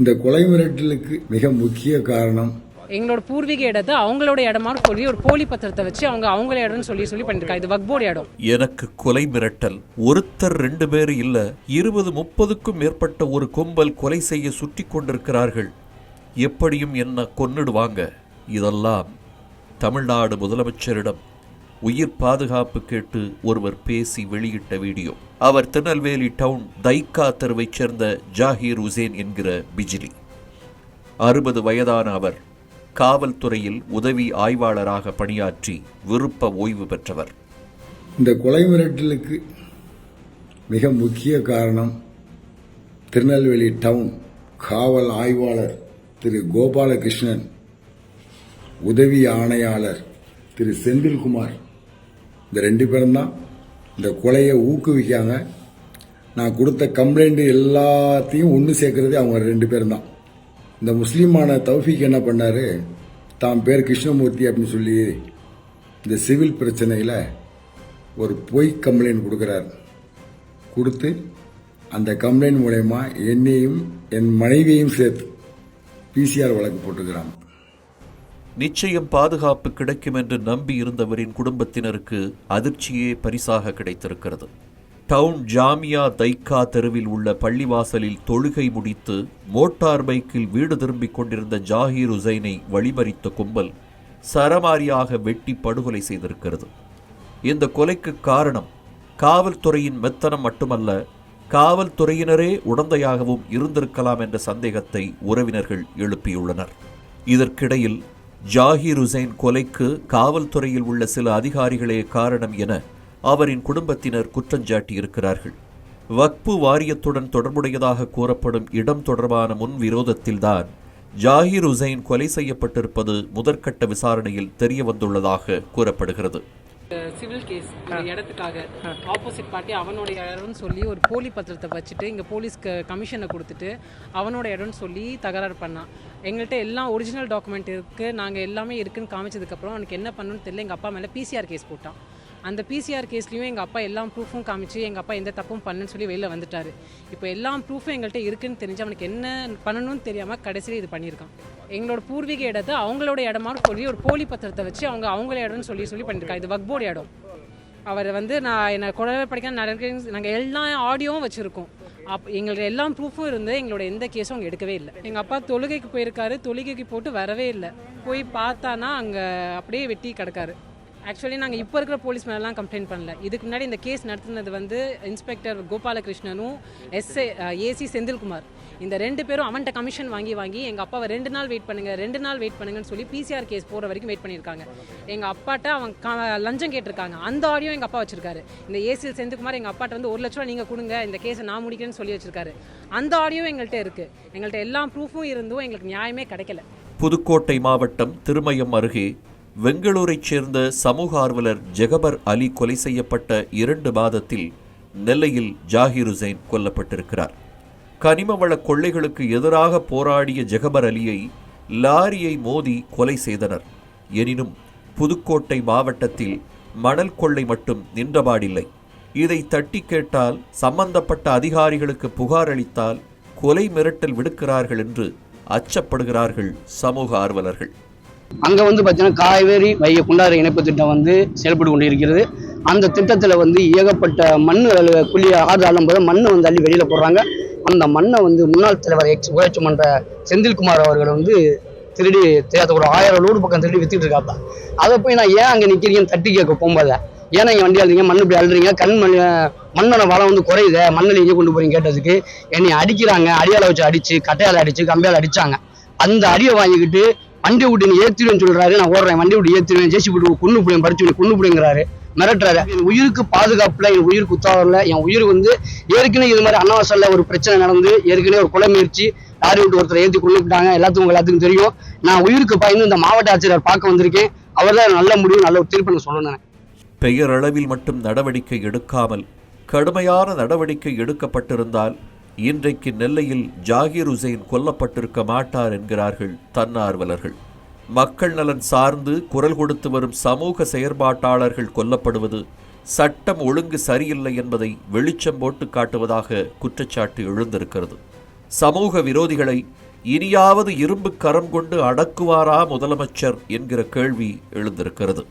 இந்த கொலை மிரட்டலுக்கு மிக முக்கிய காரணம். எங்களோட பூர்வீக இடத்தை அவங்களோட இடமா சொல்லி ஒரு போலி பத்திரத்தை வச்சு அவங்க அவங்கள இடம்னு சொல்லி சொல்லி பண்ணிருக்காங்க. இது வக்போர்டு இடம். எனக்கு கொலை மிரட்டல். ஒருத்தர் ரெண்டு பேர் இல்ல இருபது முப்பதுக்கும் மேற்பட்ட ஒரு கும்பல் கொலை செய்ய சுற்றி கொண்டிருக்கிறார்கள். எப்படியும் என்ன கொன்னுடுவாங்க? இதெல்லாம் தமிழ்நாடு முதலமைச்சரிடம் உயிர் பாதுகாப்பு கேட்டு ஒருவர் பேசி வெளியிட்ட வீடியோ. அவர் திருநெல்வேலி டவுன் தைக்கா தெருவைச் சேர்ந்த ஜாகீர் உசேன் என்கிற பிஜிலி. அறுபது வயதான அவர் காவல்துறையில் உதவி ஆய்வாளராக பணியாற்றி விருப்ப ஓய்வு பெற்றவர். இந்த கொலை மிரட்டலுக்கு மிக முக்கிய காரணம் திருநெல்வேலி டவுன் காவல் ஆய்வாளர் திரு கோபாலகிருஷ்ணன் உதவி ஆணையாளர் திரு செந்தில்குமார். இந்த ரெண்டு பேரும் தான் இந்த கொலையை ஊக்குவிக்காங்க நான் கொடுத்த கம்ப்ளைண்ட் எல்லாத்தையும் ஒன்று சேர்க்குறதே அவங்க ரெண்டு பேரும் தான் இந்த முஸ்லீமான தௌஃபிக் என்ன பண்ணாரு? தான் பேர் கிருஷ்ணமூர்த்தி அப்படின்னு சொல்லி இந்த சிவில் பிரச்சனையில் ஒரு பொய் கம்ப்ளைண்ட் கொடுக்குறார். கொடுத்து அந்த கம்ப்ளைண்ட் மூலயமா என்னையும் என் மனைவியையும் சேர்த்து பிசிஆர் வழக்கு போட்டுக்கிறாங்க. நிச்சயம் பாதுகாப்பு கிடைக்கும் என்று நம்பி இருந்தவரின் குடும்பத்தினருக்கு அதிர்ச்சியே பரிசாக கிடைத்திருக்கிறது. டவுன் ஜாமியா தைக்கா தெருவில் உள்ள பள்ளிவாசலில் தொழுகை முடித்து மோட்டார் பைக்கில் வீடு திரும்பிக் கொண்டிருந்த ஜாகீர் உசைனை வழிமறித்த கும்பல் சரமாரியாக வெட்டி படுகொலை செய்திருக்கிறது. இந்த கொலைக்கு காரணம் காவல்துறையின் மெத்தனம் மட்டுமல்ல காவல்துறையினரே உடந்தையாகவும் இருந்திருக்கலாம் என்ற சந்தேகத்தை உறவினர்கள் எழுப்பியுள்ளனர். இதற்கிடையில் ஜாகிர் உசைன் கொலைக்கு காவல்துறையில் உள்ள சில அதிகாரிகளே காரணம் என அவரின் குடும்பத்தினர் குற்றஞ்சாட்டியிருக்கிறார்கள் வக்பு வாரியத்துடன் தொடர்புடையதாக கூறப்படும் இடம் தொடர்பான முன் விரோதத்தில்தான் ஜாகிர் உசைன் கொலை செய்யப்பட்டிருப்பது முதற்கட்ட விசாரணையில் தெரிய வந்துள்ளதாக கூறப்படுகிறது. சிவில் கேஸ் இடத்துக்காக ஆப்போசிட் பார்ட்டி அவனோட இடம்னு சொல்லி ஒரு போலி பத்திரத்தை வச்சுட்டு இங்கே போலீஸ்க்கு கமிஷனை கொடுத்துட்டு அவனோட இடம்னு சொல்லி தகராறு பண்ணான் எங்கள்கிட்ட எல்லாம் ஒரிஜினல் டாக்குமெண்ட் இருக்குது நாங்கள் எல்லாமே இருக்குன்னு காமிச்சதுக்கப்புறம் அவனுக்கு என்ன பண்ணணும்னு தெரியல. எங்கள் அப்பா மேலே பிசிஆர் கேஸ் போட்டான். அந்த பிசிஆர் கேஸ்லையும் எங்கள் அப்பா எல்லா ப்ரூஃபும் காமிச்சு எங்கள் அப்பா எந்த தப்பும் பண்ணுன்னு சொல்லி வெளியில் வந்துட்டார். இப்போ எல்லா ப்ரூஃபும் எங்கள்கிட்ட இருக்குன்னு தெரிஞ்சு அவனுக்கு என்ன பண்ணணும்னு தெரியாமல் கடைசியில் இது பண்ணியிருக்கான். எங்களோட பூர்வீக இடத்தை அவங்களோட இடமா சொல்லி ஒரு போலி பத்திரத்தை வச்சு அவங்க அவங்கள இடம்னு சொல்லி சொல்லி பண்ணியிருக்காங்க இது வக்போர்டு இடம். அவர் வந்து நான் என்னை குழந்தை படிக்க நடக்க நாங்கள் எல்லா ஆடியோவும் வச்சுருக்கோம். அப் எங்களோட எல்லா ப்ரூஃபும் இருந்து எங்களோட எந்த கேஸும் அவங்க எடுக்கவே இல்லை. எங்கள் அப்பா தொழுகைக்கு போயிருக்காரு தொழுகைக்கு போட்டு வரவே இல்லை. போய் பார்த்தானா அங்கே அப்படியே வெட்டி கிடக்காரு. ஆக்சுவலி நாங்கள் இப்போ இருக்கிற போலீஸ் மேலாம் கம்ப்ளைண்ட் பண்ணல. இதுக்கு முன்னாடி இந்த கேஸ் நடத்துனது வந்து இன்ஸ்பெக்டர் கோபாலகிருஷ்ணனும் எஸ்ஏ ஏசி uh, செந்தில்குமார். இந்த ரெண்டு பேரும் அவன்கிட்ட கமிஷன் வாங்கி வாங்கி எங்கள் அப்பாவை ரெண்டு நாள் வெயிட் பண்ணுங்க ரெண்டு நாள் வெயிட் பண்ணுங்கன்னு சொல்லி பிசிஆர் கேஸ் போகிற வரைக்கும் வெயிட் பண்ணியிருக்காங்க. எங்கள் அப்பாட்ட அவன் க- லஞ்சம் கேட்டிருக்காங்க. அந்த ஆடியோ எங்கள் அப்பா வச்சிருக்காரு. இந்த ஏசி செந்தில்குமார் எங்கள் அப்பாட்ட வந்து ஒரு லட்ச ரூபா நீங்கள் கொடுங்க இந்த கேஸை நான் முடிக்கிறேன்னு சொல்லி வச்சிருக்காரு. அந்த ஆடியோ எங்கள்கிட்ட இருக்குது எங்கள்கிட்ட எல்லா ப்ரூஃபும் இருந்தும் எங்களுக்கு நியாயமே கிடைக்கல. புதுக்கோட்டை மாவட்டம் திருமயம் அருகே வெங்களூரைச் சேர்ந்த சமூக ஆர்வலர் ஜெகபர் அலி கொலை செய்யப்பட்ட இரண்டு மாதத்தில் நெல்லையில் ஜாகிர் உசைன் கொல்லப்பட்டிருக்கிறார். கனிமவள கொள்ளைகளுக்கு எதிராக போராடிய ஜெகபர் அலியை லாரியை மோதி கொலை செய்தனர். எனினும் புதுக்கோட்டை மாவட்டத்தில் மணல் கொள்ளை மட்டும் நின்றபாடில்லை இதை தட்டி கேட்டால் சம்பந்தப்பட்ட அதிகாரிகளுக்கு புகார் அளித்தால் கொலை மிரட்டல் விடுக்கிறார்கள் என்று அச்சப்படுகிறார்கள் சமூக ஆர்வலர்கள். அங்கே வந்து பார்த்தீங்கன்னா காவேரி வைகை குண்டாறு இணைப்பு திட்டம் வந்து செயல்பட்டு கொண்டு இருக்கிறது அந்த திட்டத்தில் வந்து ஏகப்பட்ட மண் குழி ஆறு அள்ளும் மண்ணை வந்து அள்ளி வெளியில் போடுறாங்க. அந்த மண்ணை வந்து முன்னாள் தலைவர் எக்ஸ் ஊராட்சி மன்ற செந்தில்குமார் அவர்கள் வந்து திருடி தெரியாத ஒரு ஆயிரம் லோடு பக்கம் திருடி வித்துட்டு இருக்காப்பா அதை போய் நான் ஏன் அங்கே நிற்கிறீங்கன்னு தட்டி கேட்க போகும்போது ஏன்னா இங்கே வண்டி அழுறீங்க மண் இப்படி அழுறீங்க கண் மண் மண்ணோட வளம் வந்து குறையுது மண்ணில் எங்கே கொண்டு போறீங்க கேட்டதுக்கு என்னை அடிக்கிறாங்க. அடியால் வச்சு அடிச்சு கட்டையால் அடிச்சு கம்பியால் அடிச்சாங்க. அந்த அடியை வாங்கிக்கிட்டு வண்டி விட்டு நீ ஏத்திடுவேன்னு சொல்றாரு. நான் ஓடுறேன் வண்டி விட்டு ஏத்திடுவேன். ஜேசி விட்டு கொண்டு புடியும் பறிச்சு கொண்டு புடிங்கிறாரு. மிரட்டுறாரு. என் உயிருக்கு பாதுகாப்புல என் உயிருக்கு குத்தாவரில் என் உயிர் வந்து ஏற்கனவே இது மாதிரி அன்னவாசல்ல ஒரு பிரச்சனை நடந்து ஏற்கனவே ஒரு கொலை முயற்சி லாரி விட்டு ஒருத்தர் ஏற்றி கொண்டுட்டாங்க எல்லாத்துக்கும் எல்லாத்துக்கும் தெரியும். நான் உயிருக்கு பயந்து இந்த மாவட்ட ஆட்சியர் பார்க்க வந்திருக்கேன். அவர் தான் நல்ல முடிவு நல்ல ஒரு தீர்ப்பு சொல்லணும் பெயரளவில் மட்டும் நடவடிக்கை எடுக்காமல் கடுமையான நடவடிக்கை எடுக்கப்பட்டிருந்தால் இன்றைக்கு நெல்லையில் ஜாகிர் உசைன் கொல்லப்பட்டிருக்க மாட்டார் என்கிறார்கள் தன்னார்வலர்கள். மக்கள் நலன் சார்ந்து குரல் கொடுத்து வரும் சமூக செயற்பாட்டாளர்கள் கொல்லப்படுவது சட்டம் ஒழுங்கு சரியில்லை என்பதை வெளிச்சம் போட்டு காட்டுவதாக குற்றச்சாட்டு எழுந்திருக்கிறது. சமூக விரோதிகளை இனியாவது இரும்பு கரம் கொண்டு அடக்குவாரா முதலமைச்சர் என்கிற கேள்வி எழுந்திருக்கிறது.